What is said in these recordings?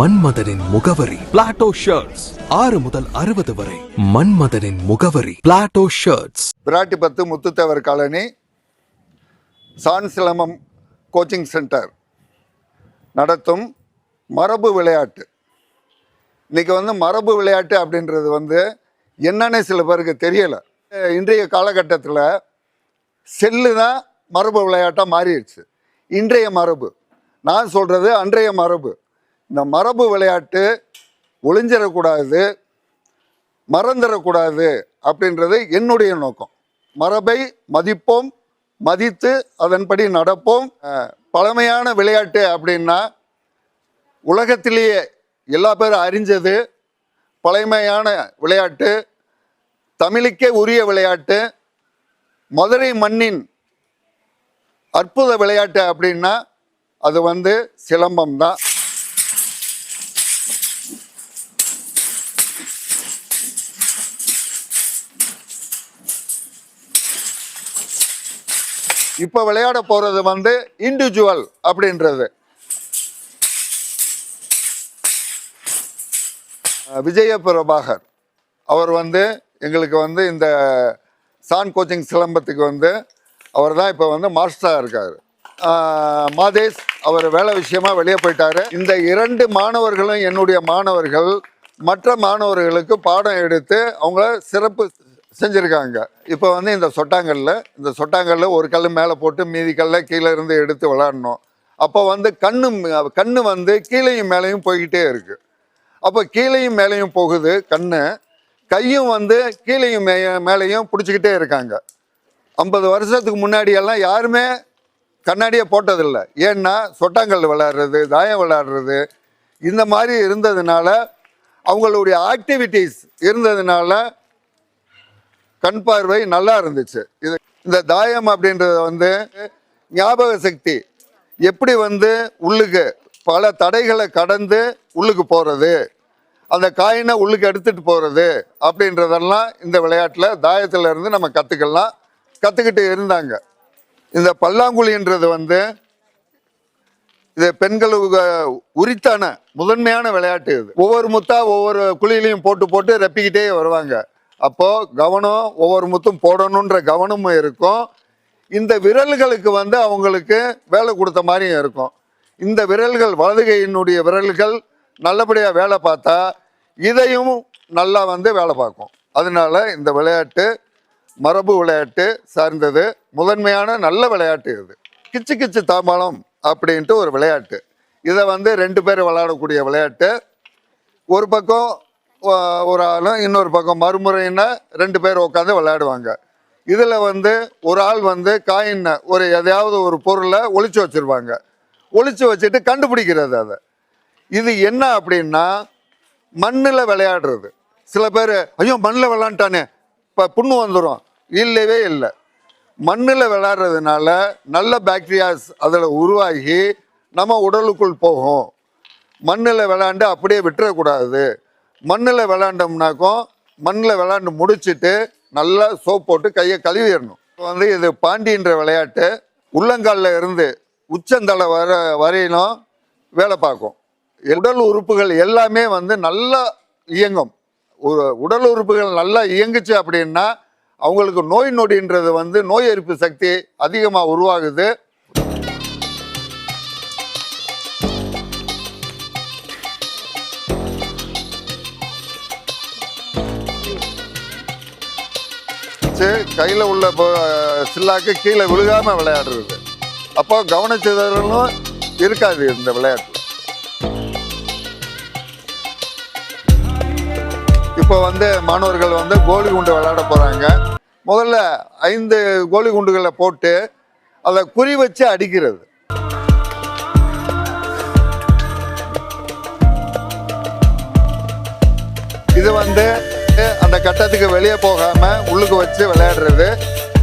மன்மதனின் முகவரி. Plato shirts ஆறு முதல் அறுபது வரை. மன்மதனின் முகவரி. Plato shirts Virattipathu Muthuthevar colony சான்சிலமம் coaching centre நடத்தும் மரபு விளையாட்டு. இன்னைக்கு வந்து மரபு விளையாட்டு அப்படின்றது வந்து என்னன்னு சில பேருக்கு தெரியலை. இன்றைய காலகட்டத்தில் செல்லு தான் மரபு விளையாட்டாக மாறிடுச்சு. இன்றைய மரபு. நான் சொல்கிறது அன்றைய மரபு. இந்த மரபு விளையாட்டு ஒளிஞ்சிடக்கூடாது மறந்துடக்கூடாது அப்படின்றது என்னுடைய நோக்கம். மரபை மதிப்போம் மதித்து அதன்படி நடப்போம். பழமையான விளையாட்டு அப்படின்னா உலகத்திலேயே எல்லா பேரும் அறிஞ்சது பழமையான விளையாட்டு தமிழுக்கே உரிய விளையாட்டு மதுரை மண்ணின் அற்புத விளையாட்டு அப்படின்னா அது வந்து சிலம்பம் தான். இப்போ விளையாட போகிறது வந்து இண்டிவிஜுவல் அப்படின்றது. விஜய பிரபாகர். அவர் வந்து எங்களுக்கு வந்து இந்த சான் கோச்சிங் சிலம்பத்துக்கு வந்து அவர் தான் இப்போ வந்து மாஸ்டராக இருக்கார். மாதேஷ் அவர் வேலை விஷயமா வெளியே போயிட்டார். இந்த இரண்டு மாணவர்களும் என்னுடைய மாணவர்கள் மற்ற மாணவர்களுக்கு பாடம் எடுத்து அவங்கள சிறப்பு செஞ்சுருக்காங்க. இப்போ வந்து இந்த சொட்டாங்கல்ல இந்த சொட்டாங்கல்ல ஒரு கல் மேலே போட்டு மீதி கல்ல கீழே இருந்து எடுத்து விளாடணும். அப்போ வந்து கண்ணு கண்ணு வந்து கீழேயும் மேலேயும் போய்கிட்டே இருக்கு. அப்போ கீழையும் மேலேயும் போகுது கண்ணு. கையும் வந்து கீழேயும் மே மேலேயும் பிடிச்சிக்கிட்டே இருக்காங்க. ஐம்பது வருஷத்துக்கு முன்னாடியெல்லாம் யாருமே கண்ணாடியே போட்டதில்லை. ஏன்னா சொட்டாங்கல் விளாடுறது தாயம் விளாட்றது இந்த மாதிரி இருந்ததுனால அவங்களுடைய ஆக்டிவிட்டீஸ் இருந்ததுனால கண் பார்வை நல்லா இருந்துச்சு. இது இந்த தாயம் அப்படின்றது வந்து ஞாபக சக்தி. எப்படி வந்து உள்ளுக்கு பல தடைகளை கடந்து உள்ளுக்கு போகிறது அந்த காயினை உள்ளுக்கு எடுத்துகிட்டு போகிறது அப்படின்றதெல்லாம் இந்த விளையாட்டில் தாயத்தில் இருந்து நம்ம கற்றுக்கலாம் கற்றுக்கிட்டு இருந்தாங்க. இந்த பல்லாங்குழின்றது வந்து இது பெண்களுக்கு உரித்தான முதன்மையான விளையாட்டு இது. ஒவ்வொரு முத்தா ஒவ்வொரு குழியிலையும் போட்டு போட்டு ரெப்பிக்கிட்டே வருவாங்க. அப்போது கவனம் ஒவ்வொரு முத்தும் போடணுன்ற கவனமும் இருக்கும். இந்த விரல்களுக்கு வந்து அவங்களுக்கு வேலை கொடுத்த மாதிரியும் இருக்கும். இந்த விரல்கள் வலதுகையினுடைய விரல்கள் நல்லபடியாக வேலை பார்த்தா இதையும் நல்லா வந்து வேலை பார்க்கும். அதனால இந்த விளையாட்டு மரபு விளையாட்டு சார்ந்தது. முதன்மையான நல்ல விளையாட்டு இது. கிச்சு கிச்சு தாம்பாளம் அப்படின்ட்டு ஒரு விளையாட்டு. இதை வந்து ரெண்டு பேர் விளையாடக்கூடிய விளையாட்டு. ஒரு பக்கம் ஒரு ஆளும் இன்னொரு பக்கம் மறுமுறைன்னா ரெண்டு பேர் உட்காந்து விளையாடுவாங்க. இதில் வந்து ஒரு ஆள் வந்து காயின்ன ஒரு எதையாவது ஒரு பொருளை ஒழிச்சு வச்சிருவாங்க ஒழிச்சு வச்சுட்டு கண்டுபிடிக்கிறது அதை. இது என்ன அப்படின்னா மண்ணில் விளையாடுறது. சில பேர் ஐயோ மண்ணில் விளாண்டானே இப்போ புண்ணு வந்துடும் இல்லவே இல்லை. மண்ணில் விளையாடுறதுனால நல்ல பாக்டீரியாஸ் அதில் உருவாகி நம்ம உடலுக்குள் போகும். மண்ணில் விளாண்டு அப்படியே விட்டுறக்கூடாது. மண்ணில் விளாண்டோம்னாக்கும் மண்ணில் விளாண்டு முடிச்சுட்டு நல்லா சோப் போட்டு கையை கழுவிடணும். இப்போ வந்து இது பாண்டின்ற விளையாட்டு உள்ளங்காலில் இருந்து உச்சந்தலை வர வரையிலும் வேலை பார்க்கும். உடல் உறுப்புகள் எல்லாமே வந்து நல்லா இயங்கும். ஒரு உடல் உறுப்புகள் நல்லா இயங்குச்சு அப்படின்னா அவங்களுக்கு நோய் நொடின்றது வந்து நோய் எதிர்ப்பு சக்தி அதிகமாக உருவாகுது. கையில் உள்ள சில்லாக்கு கீழே விழுகாமல் விளையாடுறது. அப்போ கவனச்சிதறலும் இருக்காது இந்த விளையாட்டு. இப்போ வந்து மாணவர்கள் வந்து கோலி குண்டு விளையாட போகிறாங்க முதல்ல ஐந்து கோலி குண்டுகளை போட்டு அதை குறி வச்சு அடிக்கிறது. இது வந்து கட்டத்துக்கு வெளியே போகாம உள்ளுக்கு வச்சு விளையாடுறது.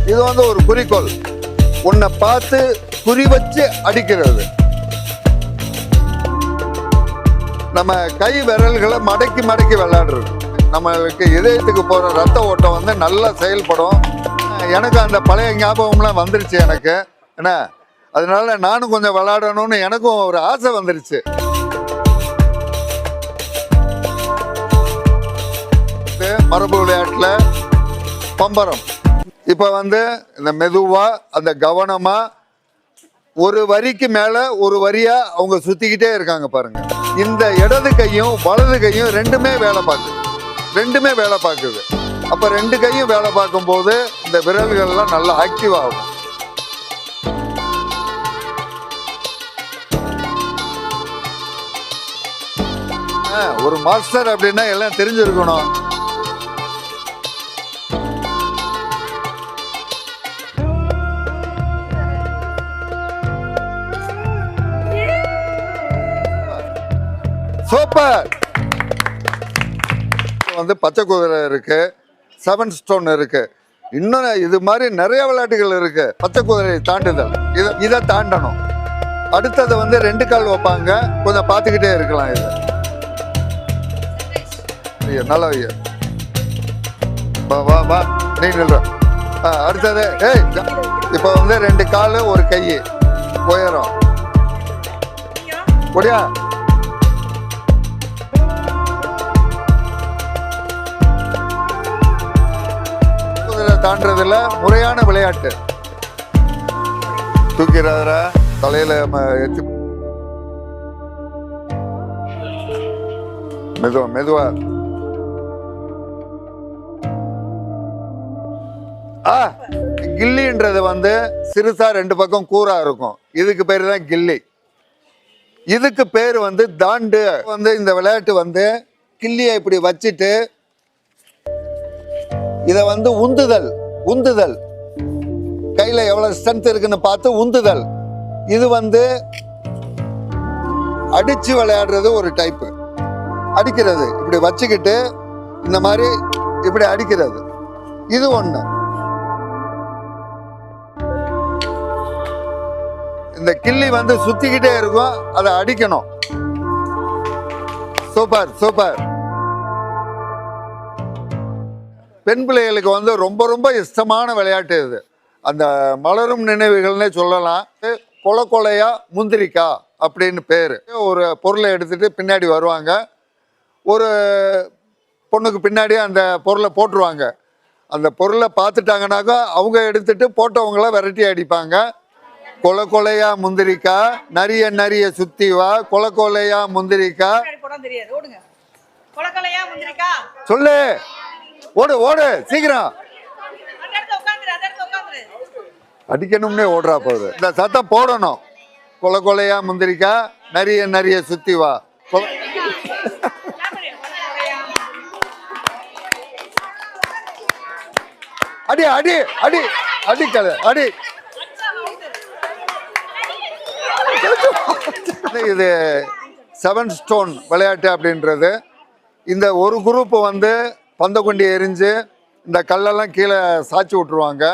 இது வந்து ஒரு குறிக்கோள். உன்னை பார்த்து குறி வச்சு அடிக்கிறது. நம்ம கை விரல்களை மடக்கி மடக்கி விளையாடுறது. நம்மளுக்கு இதயத்துக்கு போற ரத்த ஓட்டம் வந்து நல்லா செயல்படும். எனக்கு அந்த பழைய ஞாபகம்லாம் வந்துருச்சு எனக்கு. என்ன? அதனால நானும் கொஞ்சம் விளையாடணும்னு எனக்கும் ஒரு ஆசை வந்துருச்சு. மரபு விளையாட்டில் பம்பரம். இப்போ வந்து இந்த மெதுவாக அந்த கவனமாக ஒரு வரிக்கு மேலே ஒரு வரியாக அவங்க சுற்றிக்கிட்டே இருக்காங்க பாருங்கள் இந்த இடது கையும் வலது கையும் ரெண்டுமே வேலை பார்க்குது. ரெண்டுமே வேலை பார்க்குது. அப்போ ரெண்டு கையும் வேலை பார்க்கும்போது இந்த விரல்கள்லாம் நல்லா ஆக்டிவ் ஆகும். ஒரு மாஸ்டர் அப்படின்னா எல்லாம் தெரிஞ்சிருக்கணும். சூப்பர். வந்து பச்சை குதிரை இருக்கு. செவன் ஸ்டோன் இருக்கு. இன்னும் இது மாதிரி நிறைய விளையாட்டுகள் இருக்கு. பச்சை குதிரை தாண்டுதல். இதை இதை தாண்டணும். அடுத்தது வந்து ரெண்டு கால் வைப்பாங்க. கொஞ்சம் பார்த்துக்கிட்டே இருக்கலாம் இது. ஐயா நல்லா ஐயா. வா வா வா. நீ நில்ற. ஆ அடுத்தது ஏய் இப்போ வந்து ரெண்டு கால் ஒரு கை. உயரம். ஒடியா? தாண்டுறதை தாண்டுறதில் முறையான விளையாட்டு. தூக்கிறாரா தலையில எச்சு மெதுவா மெதுவா. ஆ கில்லின்றது வந்து சிறுசா ரெண்டு பக்கம் கூரா இருக்கும். இதுக்கு பேர் தான் கில்லி. இதுக்கு பேர் வந்து தாண்டு. வந்து இந்த விளையாட்டு வந்து கில்லியை இப்படி வச்சுட்டு இதை வந்து உந்துதல் உந்துதல். கையில் எவ்வளோ ஸ்ட்ரென்த் இருக்குன்னு பார்த்து உந்துதல். இது வந்து அடிச்சு விளையாடுறது ஒரு டைப்பு அடிக்கிறது. இப்படி வச்சுக்கிட்டு இந்த மாதிரி இப்படி அடிக்கிறது. இது ஒன்று இந்த கிள்ளி வந்து சுத்திக்கிட்டே இருக்கும். அதை அடிக்கணும். Super super. பெண் பிள்ளைகளுக்கு வந்து ரொம்ப ரொம்ப இஷ்டமான விளையாட்டு இது. அந்த மலரும் நினைவுகள்னே சொல்லலாம். கொலை கொலையா முந்திரிக்கா அப்படின்னு பேர். ஒரு பொருளை எடுத்துட்டு பின்னாடி வருவாங்க. ஒரு பொண்ணுக்கு பின்னாடி அந்த பொருளை போட்டுருவாங்க. அந்த பொருளை பார்த்துட்டாங்கனாக்கா அவங்க எடுத்துட்டு போட்டவங்கள விரட்டி அடிப்பாங்க. கொலை கொலையா முந்திரிக்கா நரிய நரிய சுத்தி வா கொலை கொலையா முந்திரிக்கா. சொல்லு. ஓடு ஓடு சீக்கிரம். அடிக்கணும்னே ஓடுறா போகுது. இந்த சத்தம் போடணும். கொலை கொலையா முந்திரிக்கா? நிறைய நிறைய சுத்தி வா. அடி அடி அடி அடி கதை அடி. இது செவன் ஸ்டோன் விளையாட்டு அப்படின்றது. இந்த ஒரு குரூப் வந்து பந்தக்குண்டி எரிஞ்சு இந்த கல்லெல்லாம் கீழே சாய்ச்சி விட்ருவாங்க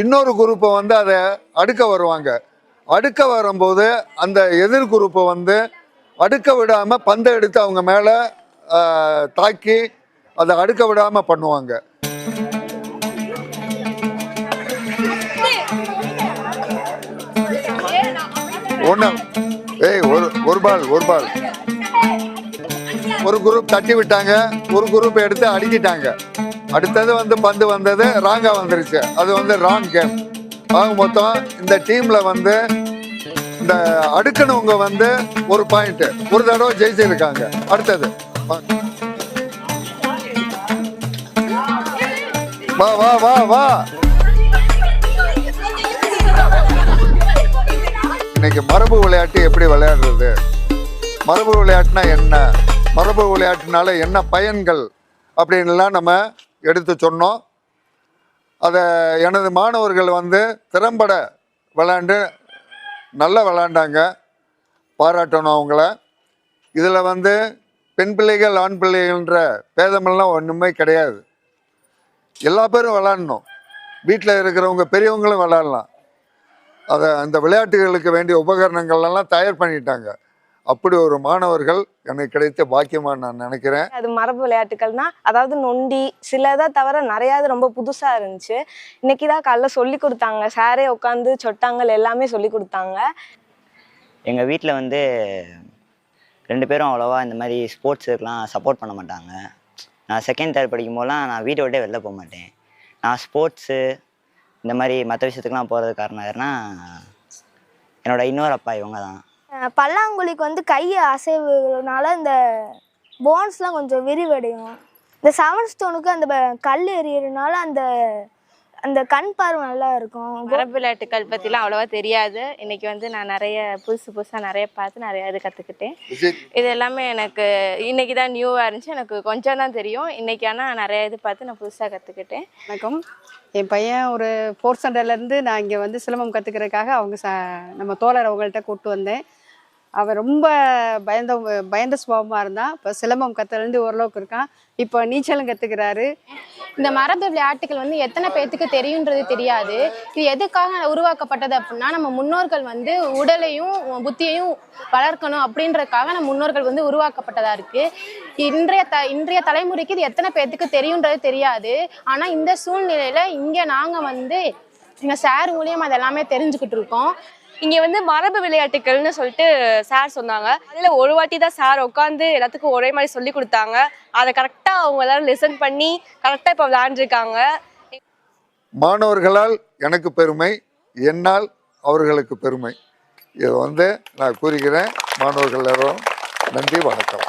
இன்னொரு குரூப்பை வந்து அதை அடுக்க வருவாங்க. அடுக்க வரும்போது அந்த எதிர் குரூப்பை வந்து அடுக்க விடாமல் பந்தை எடுத்து அவங்க மேலே தாக்கி அதை அடுக்க விடாமல் பண்ணுவாங்க. ஒன்று ஏய் ஒரு ஒரு பால் ஒரு பால். ஒரு குரூப் தட்டி விட்டாங்க ஒரு குரூப் எடுத்து அடிக்கிட்டாங்க. அடுத்தது வந்து பந்து வந்தது ராங்காக வந்துருச்சு. அது வந்து ராங் கேம். ஆக மொத்தம் இந்த டீமில் வந்து இந்த அடுக்கணவங்க வந்து ஒரு பாயிண்ட் ஒரு தடவை ஜெயிச்சிருக்காங்க. அடுத்தது. வா வா வா வா. இன்னைக்கு மரபு விளையாட்டு எப்படி விளையாடுறது? மரபு விளையாட்டுனா என்ன? மரபு விளையாட்டுனால என்ன பயன்கள் அப்படின்லாம் நம்ம எடுத்து சொன்னோம். அதை எனது மாணவர்கள் வந்து திறம்பட விளாண்டு நல்லா விளாண்டாங்க பாராட்டணும் அவங்கள. இதில் வந்து பெண் பிள்ளைகள் ஆண் பிள்ளைகள்ன்ற பேதமெல்லாம் ஒன்றுமே கிடையாது. எல்லா பேரும் விளாடணும் வீட்டில் இருக்கிறவங்க பெரியவங்களும் விளாடலாம் அதை அந்த விளையாட்டுகளுக்கு வேண்டிய உபகரணங்கள் எல்லாம் தயார் பண்ணிட்டாங்க. அப்படி ஒரு மாணவர்கள் எனக்கு கிடைத்த பாக்கியமாக நான் நினைக்கிறேன். அது மரபு விளையாட்டுகள்னா அதாவது நொண்டி சிலதை தவிர நிறையாவது ரொம்ப புதுசா இருந்துச்சு. இன்னைக்கு தான் காலைல சொல்லி கொடுத்தாங்க. சாரே உட்காந்து சொட்டாங்கள் எல்லாமே சொல்லி கொடுத்தாங்க. எங்கள் வீட்டில் வந்து ரெண்டு பேரும் அவ்வளோவா இந்த மாதிரி ஸ்போர்ட்ஸுக்கெலாம் சப்போர்ட் பண்ண மாட்டாங்க. நான் செகண்ட் தேர்ட் படிக்கும் போதெல்லாம் நான் வீட்டை விட்டே வெளில போக மாட்டேன். நான் ஸ்போர்ட்ஸு இந்த மாதிரி மற்ற விஷயத்துக்குலாம் போகிறது காரணம் யாருன்னா என்னோட இன்னொரு அப்பா இவங்க தான் பல்லாங்குழிக்கு வந்து கை அசைவுனால இந்த போன்ஸ்லாம் கொஞ்சம் விரிவடையும். இந்த செவன் ஸ்டோனுக்கு அந்த கல் எறியறதுனால அந்த அந்த கண் பார்வை நல்லா இருக்கும். மரபு விளையாட்டுகள் பற்றிலாம் அவ்வளோவா தெரியாது. இன்னைக்கு வந்து நான் நிறைய புதுசு புதுசாக நிறைய பார்த்து நிறைய இது கற்றுக்கிட்டேன் இது எல்லாமே எனக்கு இன்னைக்கு தான் நியூவாக இருந்துச்சு. எனக்கு கொஞ்சம் தான் தெரியும். இன்னைக்கு ஆனால் நிறைய இது பார்த்து நான் புதுசாக கற்றுக்கிட்டேன் வணக்கம். என் பையன் ஒரு ஃபோர்த் ஸ்டாண்டர்ட்லேருந்து நான் இங்கே வந்து சிலம்பம் கற்றுக்கிறதுக்காக அவங்க ச நம்ம தோழர் அவங்கள்ட்ட கூப்பிட்டு வந்தேன். அவன் ரொம்ப பயந்த பயந்த சுபாவமாக இருந்தான் இப்போ சிலம்பம் கற்றுலேருந்து ஓரளவுக்கு இருக்கான். இப்போ நீச்சலும் கற்றுக்கிறாரு இந்த மரபு விளையாட்டுகள் வந்து எத்தனை பேர்த்துக்கு தெரியுன்றது தெரியாது. இது எதுக்காக உருவாக்கப்பட்டது அப்படின்னா நம்ம முன்னோர்கள் வந்து உடலையும் புத்தியையும் வளர்க்கணும் அப்படின்றதுக்காக நம்ம முன்னோர்கள் வந்து உருவாக்கப்பட்டதாக இருக்குது இன்றைய த இன்றைய தலைமுறைக்கு இது எத்தனை பேர்த்துக்கு தெரியுன்றது தெரியாது. ஆனால் இந்த சூழ்நிலையில் இங்கே நாங்கள் வந்து எங்கள் சார் மூலியமாக அது எல்லாமே தெரிஞ்சுக்கிட்டு இருக்கோம். இங்க வந்து மரபு விளையாட்டுகள்னு சொல்லிட்டு சார் சொன்னாங்க அதுல ஒரு வாட்டி தான் சார் உட்காந்து எல்லாத்துக்கும் ஒரே மாதிரி சொல்லி கொடுத்தாங்க அதை கரெக்டா அவங்க எல்லாரும் லிசன் பண்ணி கரெக்டா இப்ப விளையாண்டுருக்காங்க மாணவர்களால் எனக்கு பெருமை என்னால் அவர்களுக்கு பெருமை இதை வந்து நான் கூறுகிறேன் மாணவர்கள் எல்லாரும் நன்றி வணக்கம்